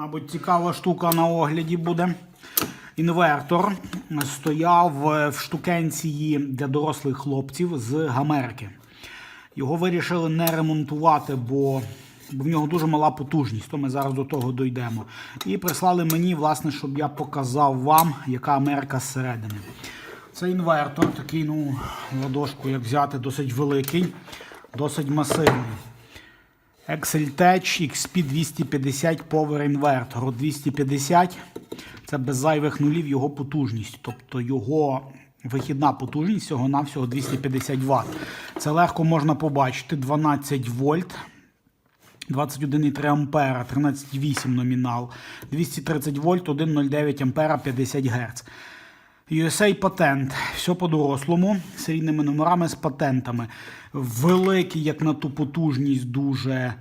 Мабуть, цікава штука на огляді буде. Інвертор стояв в штукенції для дорослих хлопців з Америки. Його вирішили не ремонтувати, бо, бо в нього дуже мала потужність, то ми зараз до того дійдемо. І прислали мені, власне, щоб я показав вам, яка Америка зсередини. Це інвертор, такий, ну, ладошку, як взяти, досить великий, досить масивний. Exceltech XP 250 Power Inverter. 250 це без зайвих нулів його потужність. Тобто його вихідна потужність всього-навсього 250 Вт. Це легко можна побачити. 12 вольт. 21,3 ампера, 13,8 номінал, 230 вольт, 1,09 ампера, 50 Гц. USA патент. Все по-дорослому, серійними номерами з патентами. Великий, як на ту потужність, дуже.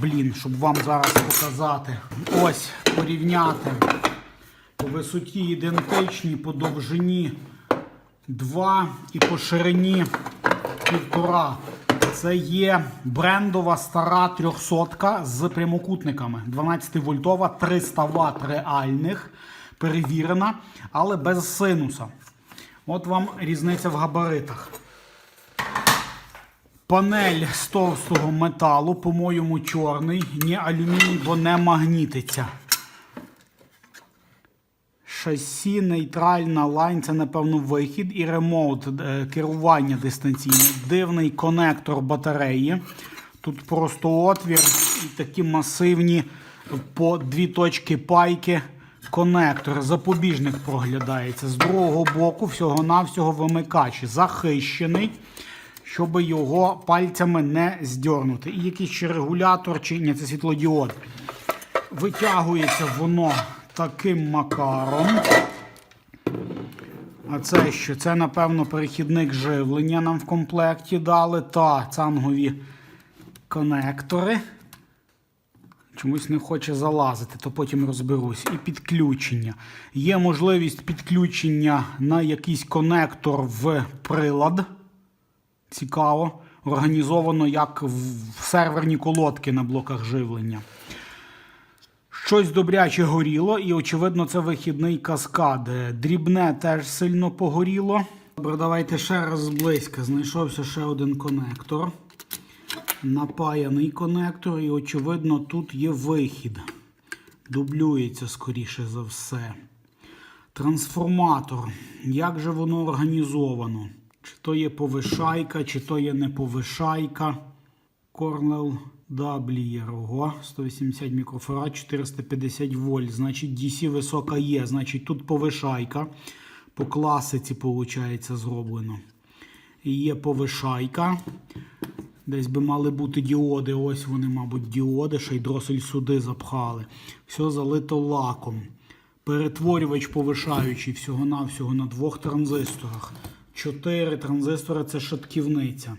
Блін, щоб вам зараз показати. Ось порівняти. По висоті ідентичні, по довжині 2 і по ширині півтора. Це є брендова стара 300 з прямокутниками. 12 вольтова, 300 Вт реальних, перевірена, але без синуса. От вам різниця в габаритах. Панель з товстого металу, по-моєму, чорний, не алюміній, бо не магнітиться. Шасі, нейтральна лайн, це, напевно, вихід і ремоут е, керування дистанційне. Дивний конектор батареї. Тут просто отвір і такі масивні по дві точки пайки конектори. Запобіжник проглядається. З другого боку всього-навсього вимикач захищений, щоб його пальцями не здьорнути. І якийсь ще регулятор, чи ні, це світлодіод. Витягується воно таким макаром. А це що? Це, напевно, перехідник живлення нам в комплекті дали. Та цангові конектори. Чомусь не хоче залазити, то потім розберусь. І підключення. Є можливість підключення на якийсь конектор в прилад. Цікаво. Організовано як в серверні колодки на блоках живлення. Щось добряче горіло, і, очевидно, це вихідний каскад. Дрібне теж сильно погоріло. Добре, давайте ще раз зблизька. Знайшовся ще один конектор. Напаяний конектор, і, очевидно, тут є вихід. Дублюється, скоріше за все. Трансформатор. Як же воно організовано? Чи то є повишайка, чи то є не повишайка. W, ого, 180 мікрофарад, 450 вольт. Значить, DC висока є. Значить, тут повишайка. По класиці, виходить, зроблено. І є повишайка. Десь би мали бути діоди. Ось вони, мабуть, діоди, ще й дросель сюди запхали. Все залито лаком. Перетворювач повишаючий всього-навсього на двох транзисторах. Чотири транзистори це шатківниця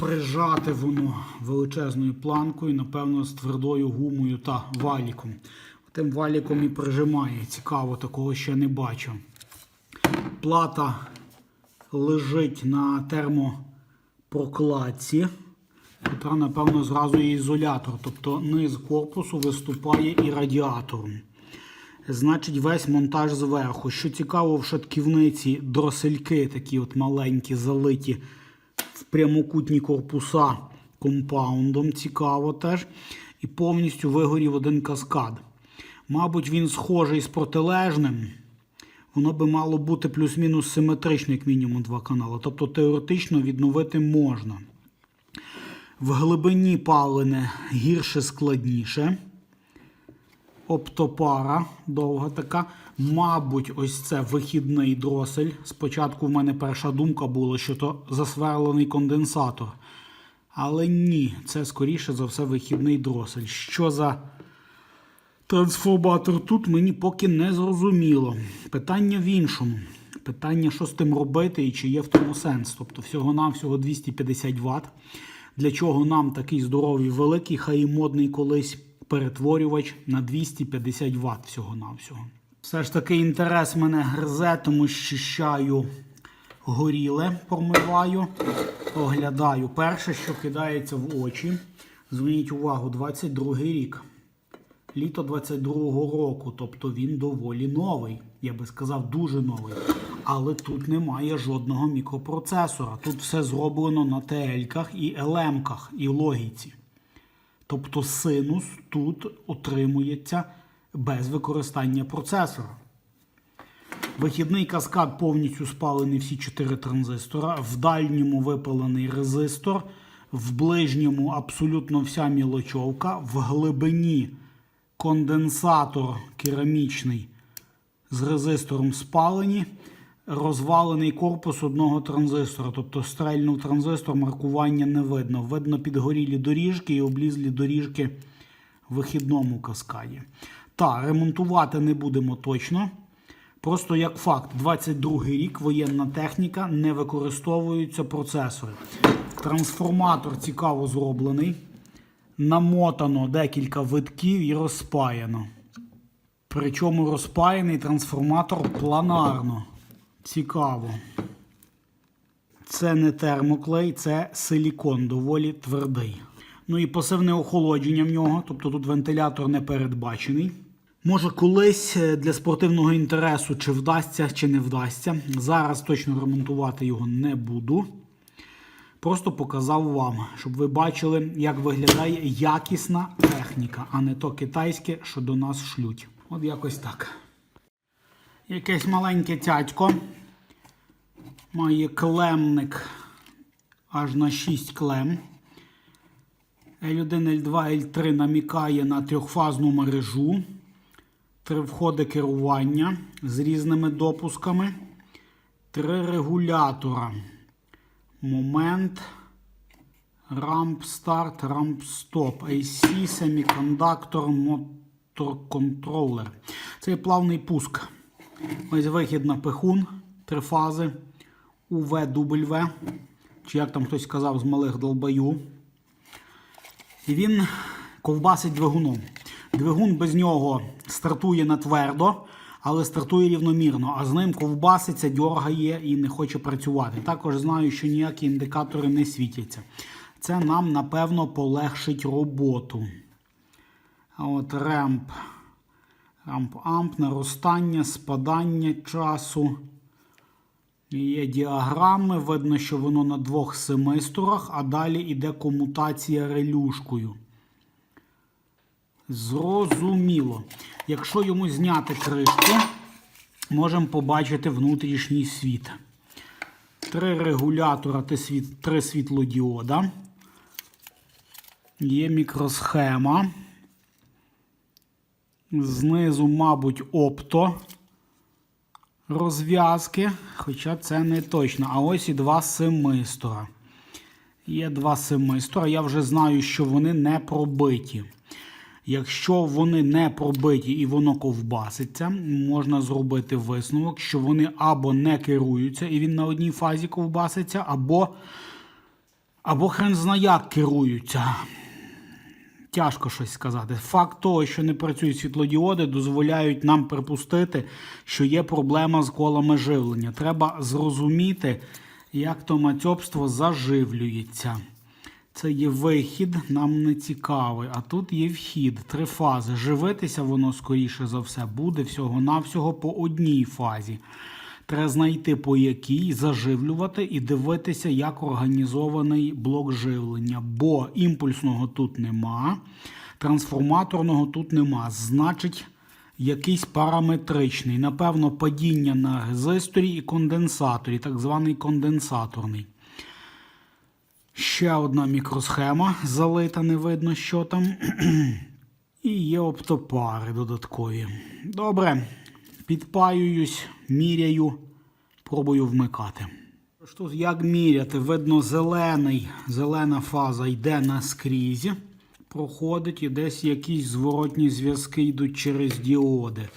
прижати воно величезною планкою, напевно, з твердою гумою та валіком. Тим валіком і прижимає. Цікаво, такого ще не бачу. Плата лежить на термопрокладці, яка, напевно, зразу є ізолятор. Тобто низ корпусу виступає і радіатором. Значить, весь монтаж зверху. Що цікаво, в шатківниці дросельки такі от маленькі, залиті в прямокутні корпуса компаундом. Цікаво теж. І повністю вигорів один каскад. Мабуть, він схожий з протилежним. Воно би мало бути плюс-мінус симетрично, як мінімум, два канали. Тобто теоретично відновити можна. В глибині палене гірше складніше. Оптопара довга така. Мабуть, ось це вихідний дросель. Спочатку в мене перша думка була, що то засверлений конденсатор. Але ні, це скоріше за все вихідний дросель. Що за трансформатор тут мені поки не зрозуміло. Питання в іншому. Питання, що з тим робити і чи є в тому сенс. Тобто всього-навсього 250 Вт. Для чого нам такий здоровий великий, хай і модний колись перетворювач на 250 Вт всього-навсього. Все ж таки інтерес мене гризе, тому щищаю горіле, промиваю, оглядаю. Перше, що кидається в очі, зверніть увагу, 22 рік. Літо 22-го року, тобто він доволі новий. Я би сказав, дуже новий. Але тут немає жодного мікропроцесора. Тут все зроблено на TL-ках і LM-ках і логіці. Тобто синус тут отримується без використання процесора. Вихідний каскад повністю спалений всі 4 транзистора. В дальньому випалений резистор, в ближньому абсолютно вся мілочовка, в глибині конденсатор керамічний з резистором спалені, розвалений корпус одного транзистора. Тобто стрельнув транзистор, маркування не видно. Видно підгорілі доріжки і облізлі доріжки в вихідному каскаді. Та, ремонтувати не будемо точно. Просто як факт, 22 рік воєнна техніка не використовуються процесори. Трансформатор цікаво зроблений. Намотано декілька витків і розпаяно. Причому розпаяний трансформатор планарно. Цікаво. Це не термоклей, це силікон, доволі твердий. Ну і пасивне охолодження в нього, тобто тут вентилятор не передбачений. Може, колись е, для спортивного інтересу, чи вдасться, чи не вдасться. Зараз точно ремонтувати його не буду. Просто показав вам, щоб ви бачили, як виглядає якісна техніка, а не то китайське, що до нас шлють. От якось так. Якесь маленьке цятько. Має клемник аж на 6 клем. L1, L2, L3 намікає на трьохфазну мережу. Три входи керування з різними допусками. Три регулятора. Момент. Рамп старт, рамп стоп. AC, семікондактор, мотор контролер. Це плавний пуск. Ось вихід на пихун. Три фази. УВW. Чи як там хтось сказав з малих долбаю. І він ковбасить двигуном. Двигун без нього стартує на твердо, але стартує рівномірно, а з ним ковбаситься, дьоргає і не хоче працювати. Також знаю, що ніякі індикатори не світяться. Це нам, напевно, полегшить роботу. От ремп. Рамп-амп, наростання, спадання часу. Є діаграми, видно, що воно на двох семисторах, а далі йде комутація релюшкою. Зрозуміло. Якщо йому зняти кришку, можемо побачити внутрішній світ. Три регулятора, три світлодіода. Є мікросхема. Знизу, мабуть, опто розв'язки, хоча це не точно. А ось і два семистора. Є два семистора. Я вже знаю, що вони не пробиті. Якщо вони не пробиті і воно ковбаситься, можна зробити висновок, що вони або не керуються, і він на одній фазі ковбаситься, або або хрен зна як керуються. Тяжко щось сказати. Факт того, що не працюють світлодіоди, дозволяють нам припустити, що є проблема з колами живлення. Треба зрозуміти, як то мацьобство заживлюється. Це є вихід, нам не цікавий. А тут є вхід, три фази. Живитися воно, скоріше за все, буде всього-навсього по одній фазі. Треба знайти по якій, заживлювати і дивитися, як організований блок живлення. Бо імпульсного тут нема, трансформаторного тут нема. Значить, якийсь параметричний. Напевно, падіння на резисторі і конденсаторі, так званий конденсаторний. Ще одна мікросхема залита, не видно, що там. І є оптопари додаткові. Добре, підпаююсь, міряю, пробую вмикати. Що, як міряти? Видно, зелений, зелена фаза йде наскрізь, проходить і десь якісь зворотні зв'язки йдуть через діоди.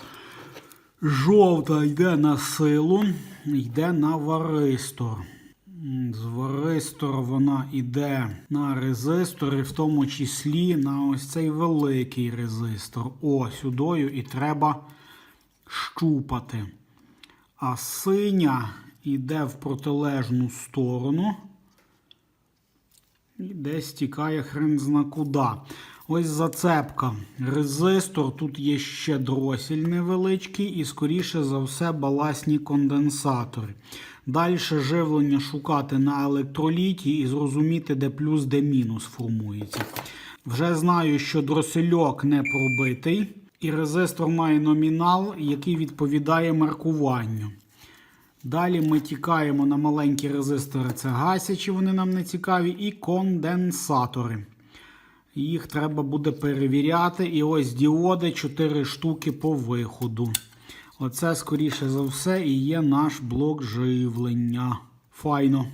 Жовта йде на силу, йде на варистор. З варистора вона йде на резистор, і в тому числі на ось цей великий резистор. О, сюдою і треба щупати. А синя йде в протилежну сторону. І десь тікає хрен зна куди. Ось зацепка. Резистор, тут є ще дросель невеличкий і, скоріше за все, баласні конденсатори. Далі живлення шукати на електроліті і зрозуміти, де плюс, де мінус формується. Вже знаю, що дросельок не пробитий, і резистор має номінал, який відповідає маркуванню. Далі ми тікаємо на маленькі резистори, це гасячі, вони нам не цікаві, і конденсатори. Їх треба буде перевіряти. І ось діоди 4 штуки по виходу. Оце, скоріше за все, і є наш блок живлення. Файно.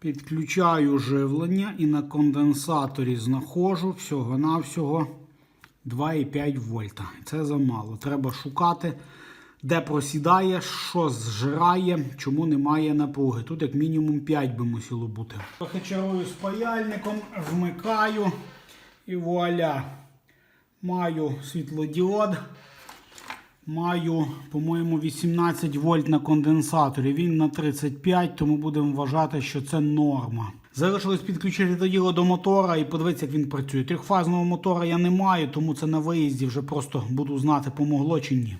Підключаю живлення і на конденсаторі знаходжу всього-навсього 2,5 вольта. Це замало. Треба шукати, де просідає, що зжирає, чому немає напруги. Тут як мінімум 5 би мусило бути. Трохи чарую з паяльником, вмикаю і вуаля. Маю світлодіод. Маю, по-моєму, 18 вольт на конденсаторі. Він на 35, тому будемо вважати, що це норма. Залишилось підключити до діло до мотора і подивитися, як він працює. Трьохфазного мотора я не маю, тому це на виїзді вже просто буду знати, помогло чи ні.